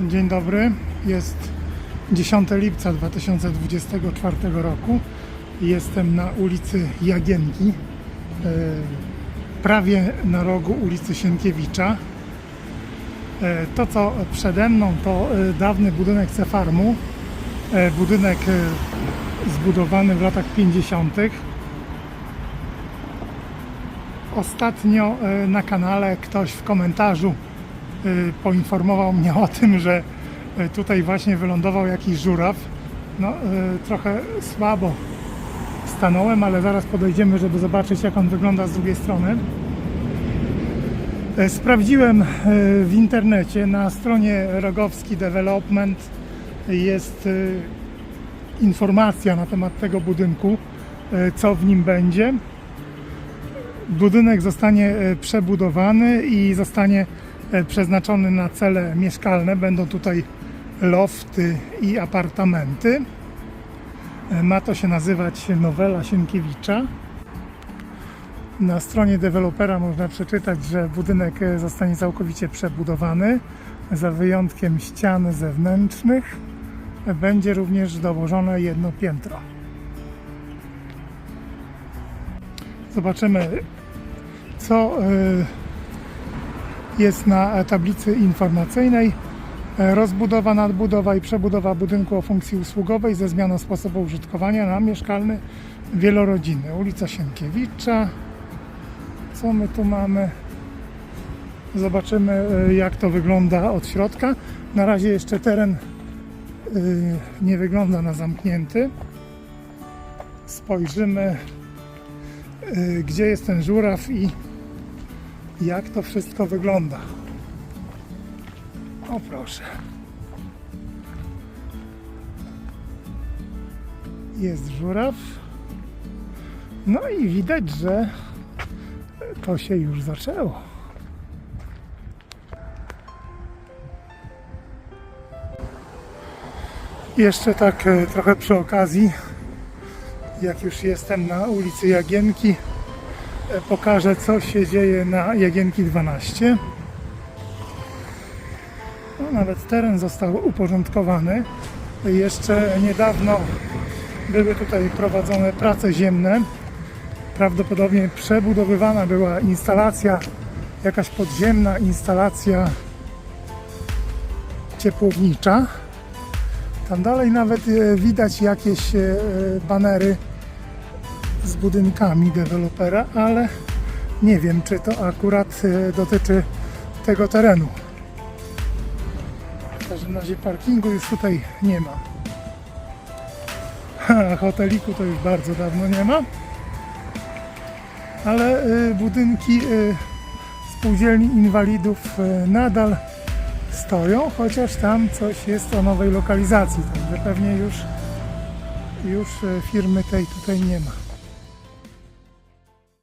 Dzień dobry. Jest 10 lipca 2024 roku. Jestem na ulicy Jagienki, e, prawie na rogu ulicy Sienkiewicza. E, To, co przede mną, to e, dawny budynek Cefarmu. Budynek zbudowany w latach 50. Ostatnio na kanale ktoś w komentarzu poinformował mnie o tym, że y, tutaj właśnie wylądował jakiś żuraw. No, y, trochę słabo stanąłem, ale zaraz podejdziemy, żeby zobaczyć, jak on wygląda z drugiej strony. Sprawdziłem y, w internecie na stronie Rogowski Development jest y, informacja na temat tego budynku, y, co w nim będzie. Budynek zostanie przebudowany i zostanie przeznaczony na cele mieszkalne. Będą tutaj lofty i apartamenty. E, Ma to się nazywać Nowela Sienkiewicza. Na stronie dewelopera można przeczytać, że budynek e, zostanie całkowicie przebudowany, za wyjątkiem ścian zewnętrznych. E, Będzie również dołożone jedno piętro. Zobaczymy, co jest na tablicy informacyjnej. E, Rozbudowa, nadbudowa i przebudowa budynku o funkcji usługowej ze zmianą sposobu użytkowania na mieszkalny wielorodzinny. Ulica Sienkiewicza. Co my tu mamy? Zobaczymy, y, jak to wygląda od środka. Na razie jeszcze teren y, nie wygląda na zamknięty. Spojrzymy gdzie jest ten żuraw i jak to wszystko wygląda. O proszę. Jest żuraw. No i widać, że to się już zaczęło. Jeszcze tak e, trochę przy okazji jak już jestem na ulicy Jagienki, pokażę co się dzieje na Jagienki 12. No, nawet teren został uporządkowany. Jeszcze niedawno były tutaj prowadzone prace ziemne. Prawdopodobnie przebudowywana była instalacja, jakaś podziemna instalacja ciepłownicza. Tam dalej nawet e, widać jakieś e, banery z budynkami dewelopera, ale nie wiem, czy to akurat e, dotyczy tego terenu. W każdym razie parkingu już tutaj nie ma. A hoteliku to już bardzo dawno nie ma. Ale e, budynki e, spółdzielni inwalidów nadal stoją, chociaż tam coś jest o nowej lokalizacji, także pewnie już, już firmy tej tutaj nie ma.